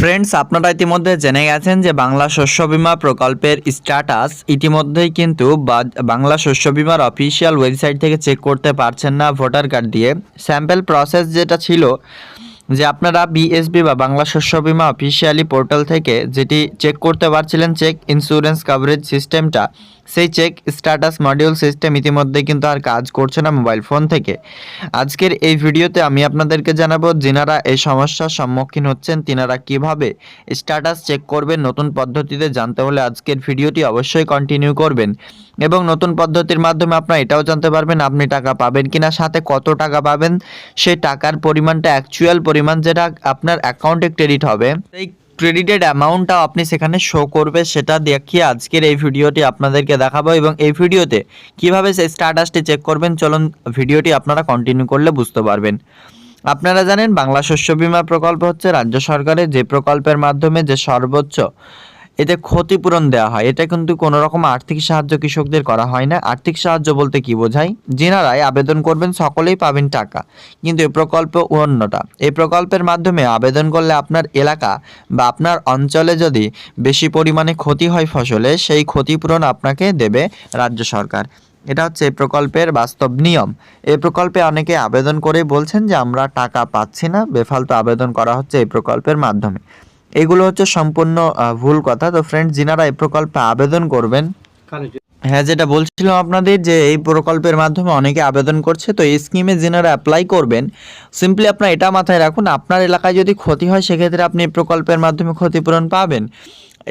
Friends আপনারা ইতিমধ্যে জেনে গেছেন যে বাংলা শস্য বীমা প্রকল্পের স্ট্যাটাস ইতিমধ্যেই কিন্তু বাংলা শস্য বীমার অফিসিয়াল ওয়েবসাইট থেকে চেক করতে পারছেন না ভোটার কার্ড দিয়ে। স্যাম্পল প্রসেস যেটা ছিল যে আপনারা বিএসবি বা বাংলা শস্য বিমা অফিসিয়ালি পোর্টাল থেকে যেটি চেক করতে পারছিলেন চেক ইন্স্যুরেন্স কভারেজ সিস্টেমটা সেই চেক স্ট্যাটাস মডিউল সিস্টেম ইতিমধ্যে কিন্তু আর কাজ করছে না মোবাইল ফোন থেকে। আজকের এই ভিডিওতে আমি আপনাদেরকে জানাব যিনারা এই সমস্যার সম্মুখীন হচ্ছেন, তিনারা কীভাবে স্ট্যাটাস চেক করবেন, নতুন পদ্ধতিতে জানতে হলে আজকের ভিডিওটি অবশ্যই কন্টিনিউ করবেন। এবং নতুন পদ্ধতির মাধ্যমে আপনারা এটাও জানতে পারবেন আপনি টাকা পাবেন কিনা, সাথে কত টাকা পাবেন, সেই টাকার পরিমাণটা অ্যাকচুয়াল পরিমাণ যেটা আপনার অ্যাকাউন্টে ক্রেডিট হবে। সেই ক্রেডিটেড অ্যামাউন্টটা আপনি সেখানে শো করবে, সেটা দেখিয়ে আজকের এই ভিডিওটি আপনাদেরকে দেখাবো এবং এই ভিডিওতে কীভাবে সেই স্ট্যাটাসটি চেক করবেন, চলুন ভিডিওটি আপনারা কন্টিনিউ করলে বুঝতে পারবেন। আপনারা জানেন বাংলা শস্য বিমা প্রকল্প হচ্ছে রাজ্য সরকারের যে প্রকল্পের মাধ্যমে যে সর্বোচ্চ এতে ক্ষতিপূরণ দেওয়া হয়। এটা কিন্তু কোনো রকম আর্থিক সাহায্য কৃষকদের করা হয় না। আর্থিক সাহায্য বলতে কি বোঝায়? যেনারাই আবেদন করবেন সকলেই পাবেন টাকা। কিন্তু এই প্রকল্প অন্যটা। এই প্রকল্পের মাধ্যমে আবেদন করলে আপনার এলাকা বা আপনার অঞ্চলে যদি বেশি পরিমাণে ক্ষতি হয় ফসলে, সেই ক্ষতিপূরণ আপনাকে দেবে রাজ্য সরকার। এটা হচ্ছে এই প্রকল্পের বাস্তব নিয়ম। এই প্রকল্পে অনেকে আবেদন করে বলছেন যে, আমরা টাকা পাচ্ছি না। বেফালতু আবেদন করা হচ্ছে এই প্রকল্পের মাধ্যমে। এগুলো হচ্ছে সম্পূর্ণ ভুল কথা। তো ফ্রেন্ড যিনারা এই প্রকল্পে আবেদন করবেন হ্যাঁ যেটা বলছিলাম আপনাদের যে এই প্রকল্পের মাধ্যমে অনেকে আবেদন করছে, তো এই স্কিমে যিনারা অ্যাপ্লাই করবেন সিম্পলি আপনার এটা মাথায় রাখুন, আপনার এলাকায় যদি ক্ষতি হয়, সেক্ষেত্রে আপনি এই প্রকল্পের মাধ্যমে ক্ষতিপূরণ পাবেন।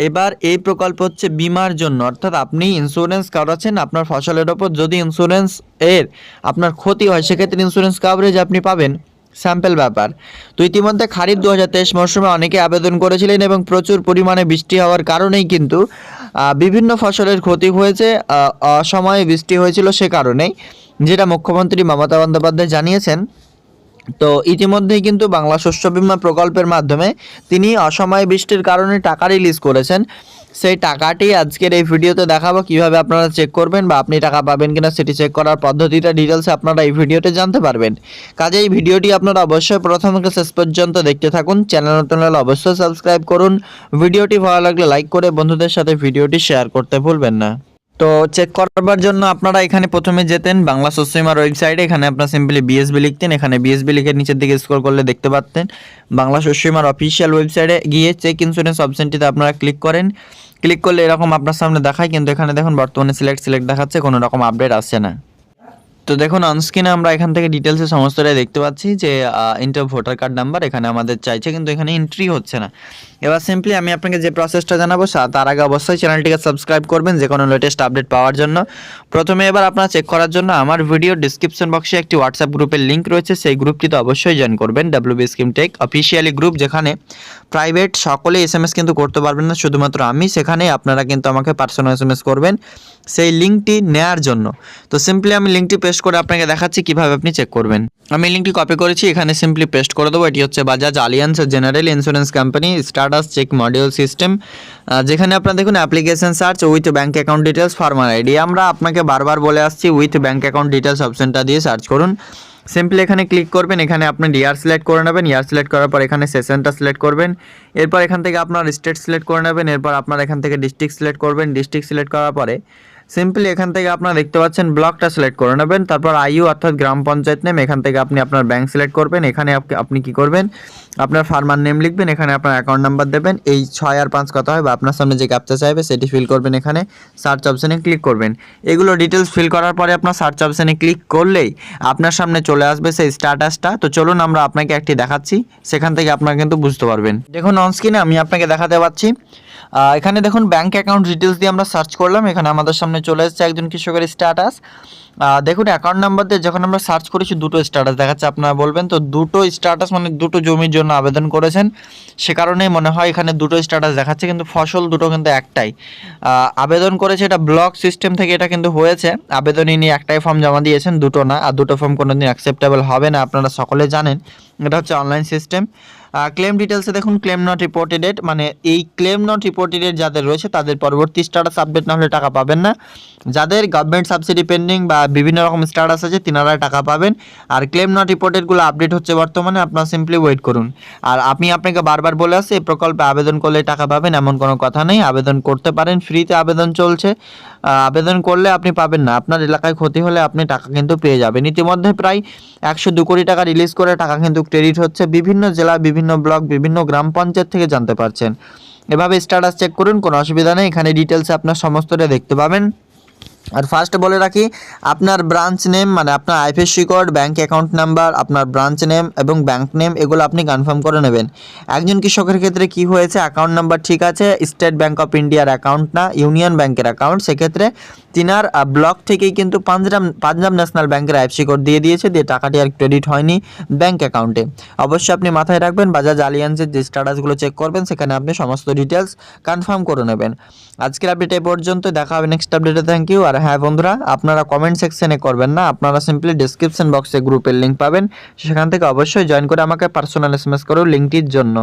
এবার এই প্রকল্প হচ্ছে বিমার জন্য, অর্থাৎ আপনি ইন্স্যুরেন্স করাচ্ছেন, আপনার ফসলের ওপর যদি ইন্স্যুরেন্স এর আপনার ক্ষতি হয়, সেক্ষেত্রে ইন্স্যুরেন্স কাভারেজ আপনি পাবেন। স্যাম্পল ব্যাপার। তো ইতিমধ্যে খারিফ দু হাজার তেইশ মরশুমে অনেকে আবেদন করেছিলেন এবং প্রচুর পরিমাণে বৃষ্টি হওয়ার কারণেই কিন্তু বিভিন্ন ফসলের ক্ষতি হয়েছে অসময়ে বৃষ্টি হয়েছিল সে কারণেই, যেটা মুখ্যমন্ত্রী মমতা বন্দ্যোপাধ্যায় জানিয়েছেন। তো ইতিমধ্যেই কিন্তু বাংলা শস্য বীমা প্রকল্পের মাধ্যমে তিনি অসময়ে বৃষ্টির কারণে টাকা রিলিজ করেছেন। সেই টাকাটি আজকের এই ভিডিওতে দেখাবো, কীভাবে আপনারা চেক করবেন বা আপনি টাকা পাবেন কিনা সেটি চেক করার পদ্ধতিটা ডিটেলসে আপনারা এই ভিডিওতে জানতে পারবেন। কাজে এই ভিডিওটি আপনারা অবশ্যই প্রথম থেকে শেষ পর্যন্ত দেখতে থাকুন চ্যানেল নতুন হলে অবশ্যই সাবস্ক্রাইব করুন। ভিডিওটি ভালো লাগলে লাইক করে বন্ধুদের সাথে ভিডিওটি শেয়ার করতে ভুলবেন না। তো চেক করবার জন্য আপনারা এখানে প্রথমে যেতেন বাংলা শস্যমার ওয়েবসাইটে এখানে আপনারা সিম্পলি বিএসবি লিখতেন, এখানে বিএসবি লিখে নিচের দিকে স্কোর করলে দেখতে পাচ্ছেন বাংলা শস্যমার অফিসিয়াল ওয়েবসাইটে গিয়ে চেক ইন্স্যুরেন্স অপশনটিতে আপনারা ক্লিক করেন। ক্লিক করলে এরকম আপনার সামনে দেখায়, কিন্তু এখানে দেখুন বর্তমানে সিলেক্ট সিলেক্ট দেখাচ্ছে, কোনো রকম আপডেট আসছে না। তো দেখুন অনস্ক্রিনে আমরা এখান থেকে ডিটেলসে সমস্তটাই দেখতে পাচ্ছি যে ইন্টার ভোটার কার্ড নাম্বার এখানে আমাদের চাইছে, কিন্তু এখানে এন্ট্রি হচ্ছে না। এবার সিম্পলি আমি আপনাকে যে প্রসেসটা জানাব তার আগে অবশ্যই চ্যানেলটিকে সাবস্ক্রাইব করবেন যে কোনো লেটেস্ট আপডেট পাওয়ার জন্য। প্রথমে এবার আপনারা চেক করার জন্য আমার ভিডিও ডিসক্রিপশন বক্সে একটি হোয়াটসঅ্যাপ গ্রুপের লিঙ্ক রয়েছে, সেই গ্রুপটিতে অবশ্যই জয়েন করবেন WB scheme tech officially group যেখানে প্রাইভেট সকলে এস এম এস কিন্তু করতে পারবেন না, শুধুমাত্র আমি সেখানে আপনারা কিন্তু আমাকে পার্সোনাল এস এম এস করবেন, সেই লিঙ্কটি নেয়ার জন্য। তো সিম্পলি আমি লিঙ্কটি পেস্ট করে আপনাকে দেখাচ্ছি কীভাবে আপনি চেক করবেন। আমি লিঙ্কটি কপি করেছি, এখানে সিম্পলি পেস্ট করে দেবো। এটি হচ্ছে Bajaj Allianz general insurance company status check module system যেখানে আপনারা দেখুন application search with bank account details farmer ID আমরা আপনাকে বারবার বলে আসছি উইথ ব্যাঙ্ক অ্যাকাউন্ট ডিটেলস অপশনটা দিয়ে সার্চ করুন। সিম্পলি এখানে ক্লিক করবেন, এখানে আপনি ইয়ার সিলেক্ট করে নেবেন। ইয়ার সিলেক্ট করার পর এখানে সেশনটা সিলেক্ট করবেন। এরপর এখান থেকে আপনার স্টেট সিলেক্ট করে নেবেন। এরপর আপনার এখান থেকে ডিস্ট্রিক্ট সিলেক্ট করবেন। ডিস্ট্রিক্ট সিলেক্ট করার পরে সিম্পলি এখান থেকে আপনারা দেখতে পাচ্ছেন ব্লকটা সিলেক্ট করে নেবেন। তারপর আইইউ অর্থাৎ গ্রাম পঞ্চায়েত নেম এখান থেকে আপনি আপনার ব্যাংক সিলেক্ট করবেন। এখানে আপ- আপনি কি করবেন? আপনার ফার্মার নেম লিখবেন, এখানে আপনার অ্যাকাউন্ট নাম্বার দেবেন। এই ছয় আর পাঁচ কথা হয় বা আপনার সামনে যে ক্যাপচা চাইবে, সেটি ফিল করবেন এখানে। সার্চ অপশানে ক্লিক করবেন। এগুলো ডিটেলস ফিল করার পরে আপনার সার্চ অপশানে ক্লিক করলেই আপনার সামনে চলে আসবে সেই স্ট্যাটাসটা তো চলুন আমরা আপনাকে একটি দেখাচ্ছি। সেখান থেকে আপনারা কিন্তু বুঝতে পারবেন। দেখুন অনস্ক্রিনে আমি আপনাকে দেখাতে পাচ্ছি। এখানে দেখুন ব্যাঙ্ক অ্যাকাউন্ট ডিটেলস দিয়ে আমরা সার্চ করলাম। এখানে আমাদের সামনে চলে এসেছে একজন কৃষকের স্ট্যাটাস দেখুন অ্যাকাউন্ট নাম্বার দিয়ে যখন আমরা সার্চ করেছি, দুটো স্ট্যাটাস দেখাচ্ছে। আপনারা বলবেন, তো দুটো স্ট্যাটাস মানে দুটো জমির জন্য আবেদন করেছেন? সে কারণেই মনে হয় এখানে দুটো স্ট্যাটাস দেখাচ্ছে, কিন্তু ফসল দুটো কিন্তু একটাই। আবেদন করেছে এটা ব্লক সিস্টেম থেকে, এটা কিন্তু হয়েছে। আবেদন ইনি একটাই ফর্ম জমা দিয়েছেন, দুটো না, আর দুটো ফর্ম কোনো দিন অ্যাকসেপ্টেবল হবে না, আপনারা সকলে জানেন। এটা হচ্ছে অনলাইন সিস্টেম ক্লেম ডিটেলসে দেখুন ক্লেম নট রিপোর্টেড মানে এই ক্লেম নট রিপোর্টেড যাদের রয়েছে, তাদের পরবর্তী স্ট্যাটাস আপডেট না হলে টাকা পাবেন না। যাদের গভর্নমেন্ট সাবসিডি পেন্ডিং বা বিভিন্ন রকম স্ট্যাটাস আছে তিনারা টাকা পাবেন। আর ক্লেম নট রিপোর্টেডগুলো আপডেট হচ্ছে বর্তমানে, আপনারা সিম্পলি ওয়েট করুন। আর আমি আপনাকে বারবার বলে আসছি, এই প্রকল্পে আবেদন করলে টাকা পাবেন, এমন কোনো কথা নেই। আবেদন করতে পারেন ফ্রিতে আবেদন চলছে। আবেদন করলে আপনি পাবেন না। আপনার এলাকায় ক্ষতি হলে আপনি টাকা কিন্তু পেয়ে যাবেন। ইতিমধ্যে প্রায় একশো দু কোটি টাকা রিলিজ করে টাকা কিন্তু ক্রেডিট হচ্ছে। বিভিন্ন জেলা, বিভিন্ন ব্লক, বিভিন্ন গ্রাম পঞ্চায়েত থেকে জানতে পারছেন। এভাবে স্ট্যাটাস চেক করুন, কোনো অসুবিধা নেই। এখানে ডিটেলসে আপনার সমস্তটা দেখতে পাবেন। আর ফার্স্ট বলে রাখি, আপনার ব্রাঞ্চ নেম মানে আপনার IPSC code bank account number আপনার ব্রাঞ্চ নেম এবং ব্যাঙ্ক নেম এগুলো আপনি কনফার্ম করে নেবেন। একজন কৃষকের ক্ষেত্রে কি হয়েছে? অ্যাকাউন্ট নাম্বার ঠিক আছে স্টেট ব্যাঙ্ক অফ ইন্ডিয়ার অ্যাকাউন্ট না ইউনিয়ন ব্যাঙ্কের অ্যাকাউন্ট সেক্ষেত্রে তিনার ব্লক থেকেই কিন্তু পাঞ্জাব পাঞ্জাব ন্যাশনাল ব্যাংকের আইএফসি কোড দিয়ে দিয়েছে, দিয়ে টাকাটি আর ক্রেডিট হয়নি ব্যাঙ্ক অ্যাকাউন্টে অবশ্যই আপনি মাথায় রাখবেন বাজাজ আলিয়ান্সের যে স্ট্যাটাসগুলো চেক করবেন, সেখানে আপনি সমস্ত ডিটেলস কনফার্ম করে নেবেন। আজকের আপডেট এই পর্যন্ত দেখা হবে নেক্সট আপডেটে থ্যাংক ইউ আর হ্যাঁ বন্ধুরা, আপনারা কমেন্ট সেকশনে করবেন না, আপনারা সিম্পলি ডিসক্রিপশন বক্সে গ্রুপের লিঙ্ক পাবেন, সেখান থেকে অবশ্যই জয়েন করে আমাকে পার্সোনাল এসএমএস করুন লিঙ্কটির জন্য।